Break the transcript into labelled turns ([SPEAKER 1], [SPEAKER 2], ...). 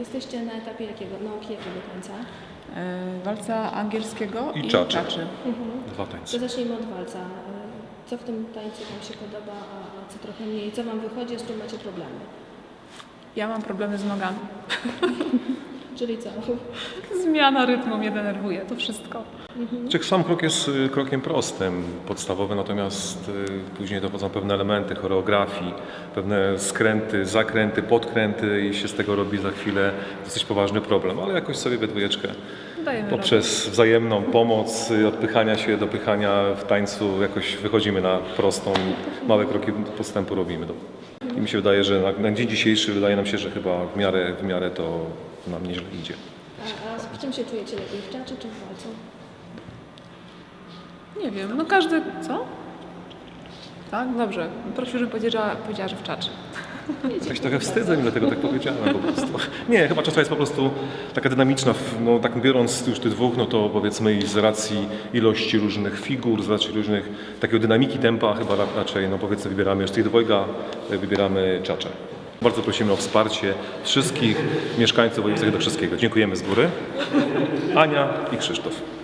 [SPEAKER 1] Jesteście na etapie jakiego? Nauki jakiego tańca? E, walca angielskiego
[SPEAKER 2] I
[SPEAKER 1] i,
[SPEAKER 2] czaczy.
[SPEAKER 1] czaczy. Mhm.
[SPEAKER 2] Dwa
[SPEAKER 3] To
[SPEAKER 2] tańce.
[SPEAKER 3] zacznijmy od walca. E, co w tym tańcu Wam się podoba, a a co trochę mniej? Co Wam wychodzi, z czym macie problemy?
[SPEAKER 1] Ja mam problemy z nogami.
[SPEAKER 3] Czyli co?
[SPEAKER 1] Zmiana rytmu mnie denerwuje, to wszystko.
[SPEAKER 2] Czy sam krok jest y, krokiem prostym, podstawowy, natomiast y, później dochodzą pewne elementy choreografii, pewne skręty, zakręty, podkręty i się z tego robi za chwilę dosyć poważny problem, ale jakoś sobie we dwójeczkę
[SPEAKER 1] Dajemy
[SPEAKER 2] poprzez wzajemną pomoc, y, odpychania się, dopychania w tańcu jakoś wychodzimy na prostą, małe kroki postępu robimy. I mi się wydaje, że na, na dzień dzisiejszy wydaje nam się, że chyba w miarę, w miarę to nam nieźle idzie.
[SPEAKER 3] A, a w czym się czujecie lepiej? W czaczy czy w walcu?
[SPEAKER 1] Nie wiem, no każdy... Co? Tak? Dobrze. Prosił, żebym powiedziała, powiedziała że w czaczy.
[SPEAKER 2] Ja się trochę wstydzę, mi dlatego tak powiedziałem po prostu. Nie, chyba czasza jest po prostu taka dynamiczna. No, tak biorąc już tych dwóch, no to powiedzmy i z racji ilości różnych figur, z racji różnych takiego dynamiki tempa, chyba ra- raczej no powiedzmy wybieramy już tych dwojga, wybieramy czacze. Bardzo prosimy o wsparcie wszystkich mieszkańców Województwa do wszystkiego. Dziękujemy z góry. Ania i Krzysztof.